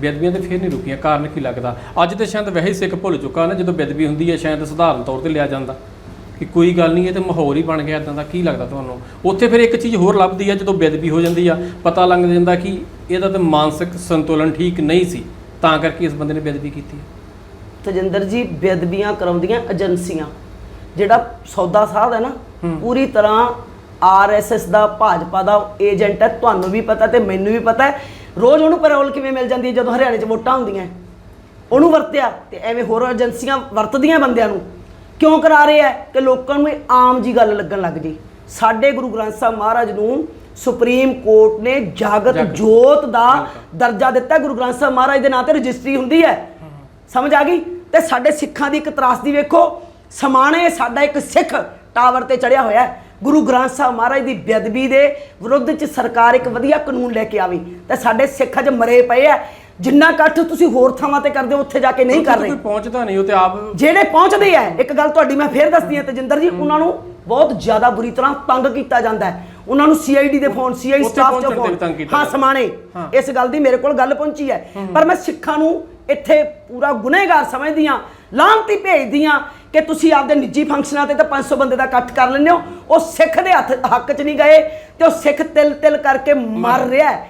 ਬੇਅਦਬੀਆਂ ਤੇ ਫੇਰ ਨਹੀਂ ਰੁਕੀਆਂ ਕਾਰਨ ਕੀ ਲੱਗਦਾ? ਅੱਜ ਤੇ ਸ਼ਾਇਦ ਵੈਸੇ ਹੀ ਸਿੱਖ ਭੁੱਲ ਚੁੱਕਾ ਨਾ ਜਦੋਂ ਬੇਅਦਬੀ ਹੁੰਦੀ ਹੈ ਸ਼ਾਇਦ ਸਧਾਰਨ ਤੌਰ ਤੇ ਲਿਆ ਜਾਂਦਾ। ਕਿ ਕੋਈ ਗੱਲ ਨਹੀਂ ਇਹ ਤੇ ਮਾਹੌਲ ਹੀ ਬਣ ਗਿਆ ਇਦਾਂ ਦਾ ਕੀ ਲੱਗਦਾ ਤੁਹਾਨੂੰ? ਉੱਥੇ ਫਿਰ ਇੱਕ ਚੀਜ਼ ਹੋਰ ਲੱਭਦੀ ਆ ਜਦੋਂ ਬੇਅਦਬੀ ਹੋ ਜਾਂਦੀ ਆ ਪਤਾ ਲੱਗ ਜਾਂਦਾ ਕਿ ਇਹਦਾ ਤੇ ਮਾਨਸਿਕ ਸੰਤੁਲਨ ਠੀਕ ਨਹੀਂ ਸੀ ਤਾਂ ਕਰਕੇ ਇਸ ਬੰਦੇ ਨੇ ਬੇਅਦਬੀ ਕੀਤੀ ਤਜਿੰਦਰ ਜੀ ਬੇਅਦਬੀਆਂ ਕਰਾਉਂਦੀਆਂ ਏਜੰਸੀਆਂ ਜਿਹੜਾ ਸੌਦਾ ਸਾਧ ਹੈ ਨਾ ਪੂਰੀ ਤਰ੍ਹਾਂ ਆਰਐਸਐਸ ਦਾ ਭਾਜਪਾ ਦਾ ਏਜੰਟ ਹੈ ਤੁਹਾਨੂੰ ਵੀ ਪਤਾ ਤੇ ਮੈਨੂੰ ਵੀ ਪਤਾ ਹੈ ਰੋਜ਼ ਉਹਨੂੰ ਪੈਰੋਲ ਕਿਵੇਂ ਮਿਲ ਜਾਂਦੀ ਹੈ? ਜਦੋਂ ਹਰਿਆਣੇ 'ਚ ਵੋਟਾਂ ਹੁੰਦੀਆਂ। ਉਹਨੂੰ ਵਰਤਿਆ ਤੇ ਐਵੇਂ ਹੋਰ ਏਜੰਸੀਆਂ ਵਰਤਦੀਆਂ ਬੰਦਿਆਂ ਨੂੰ। ਕਿਉਂ ਕਰਾ ਰਹੇ ਹੈ? ਕਿ ਲੋਕਾਂ ਨੂੰ ਇਹ ਆਮ ਜੀ ਗੱਲ ਲੱਗਣ ਲੱਗ ਜੀ ਸਾਡੇ ਗੁਰੂ ਗ੍ਰੰਥ ਸਾਹਿਬ ਮਹਾਰਾਜ ਨੂੰ ਸੁਪਰੀਮ ਕੋਰਟ ਨੇ ਜਾਗਤ ਜਾਗਤ। ਜੋਤ ਦਾ ਦਰਜਾ ਦਿੱਤਾ। ਗੁਰੂ ਗ੍ਰੰਥ ਸਾਹਿਬ ਮਹਾਰਾਜ ਦੇ ਨਾਂ ਤੇ ਰਜਿਸਟਰੀ ਹੁੰਦੀ ਹੈ। ਸਮਝ ਆ ਗਈ? ਤੇ ਸਾਡੇ ਸਿੱਖਾਂ ਦੀ ਇੱਕ ਤਰਾਸਦੀ ਵੇਖੋ। ਸਮਾਣੇ ਸਾਡਾ ਇੱਕ ਸਿੱਖ ਟਾਵਰ ਤੇ ਚੜਿਆ ਹੋਇਆ ਹੈ। ਗੁਰੂ ਗ੍ਰੰਥ ਸਾਹਿਬ ਮਹਾਰਾਜ ਦੀ ਬੇਅਦਬੀ ਦੇ ਵਿਰੁੱਧ ਚ ਸਰਕਾਰ ਇੱਕ ਵਧੀਆ ਕਾਨੂੰਨ ਲੈ ਕੇ ਆਵੀ ਤੇ ਸਾਡੇ ਸਿੱਖ ਅੱਜ ਮਰੇ ਪਏ ਆ। ਜਿੰਨਾ ਇਕੱਠ ਤੁਸੀਂ ਹੋਰ ਥਾਵਾਂ ਤੇ ਕਰਦੇ ਹੋ ਉੱਥੇ ਜਾ ਕੇ ਨਹੀਂ ਕਰ ਰਹੇ ਕੋਈ ਪਹੁੰਚਦਾ ਨਹੀਂ ਉਹ ਤੇ ਆਪ ਜਿਹੜੇ ਪਹੁੰਚਦੇ ਆ ਇੱਕ ਗੱਲ ਤੁਹਾਡੀ ਮੈਂ ਫੇਰ ਦੱਸਦੀ ਹਾਂ ਤਜਿੰਦਰ ਜੀ ਉਹਨਾਂ ਨੂੰ ਬਹੁਤ ਜ਼ਿਆਦਾ ਬੁਰੀ ਤਰ੍ਹਾਂ ਤੰਗ ਕੀਤਾ ਜਾਂਦਾ ਹੈ। ਉਹਨਾਂ ਨੂੰ ਸੀਆਈਡੀ ਦੇ ਫੋਨ ਸੀਆਈ ਸਟਾਫ ਚੋਂ ਫੋਨ। ਹਾਂ। ਸਮਾਣੇ। ਇਸ ਗੱਲ ਦੀ ਮੇਰੇ ਕੋਲ ਗੱਲ ਪਹੁੰਚੀ ਹੈ। ਪਰ ਮੈਂ ਸਿੱਖਾਂ ਨੂੰ ਇੱਥੇ ਪੂਰਾ ਗੁਨੇਗਾਰ ਸਮਝਦੀ ਹਾਂ ਲਾਂਤੀ ਭੇਜਦੀ ਹਾਂ ਕਿ ਤੁਸੀਂ ਆਪਦੇ ਨਿੱਜੀ ਫੰਕਸ਼ਨਾਂ ਤੇ ਤਾਂ 500 ਬੰਦੇ ਦਾ ਇਕੱਠ ਕਰ ਲੈਂਦੇ ਹੋ। ਉਹ ਸਿੱਖ ਦੇ ਹੱਥ ਹੱਕ 'ਚ ਨਹੀਂ ਗਏ ਤੇ ਉਹ ਸਿੱਖ ਤਿਲ ਤਿਲ ਕਰਕੇ ਮਰ ਰਿਹਾ ਹੈ।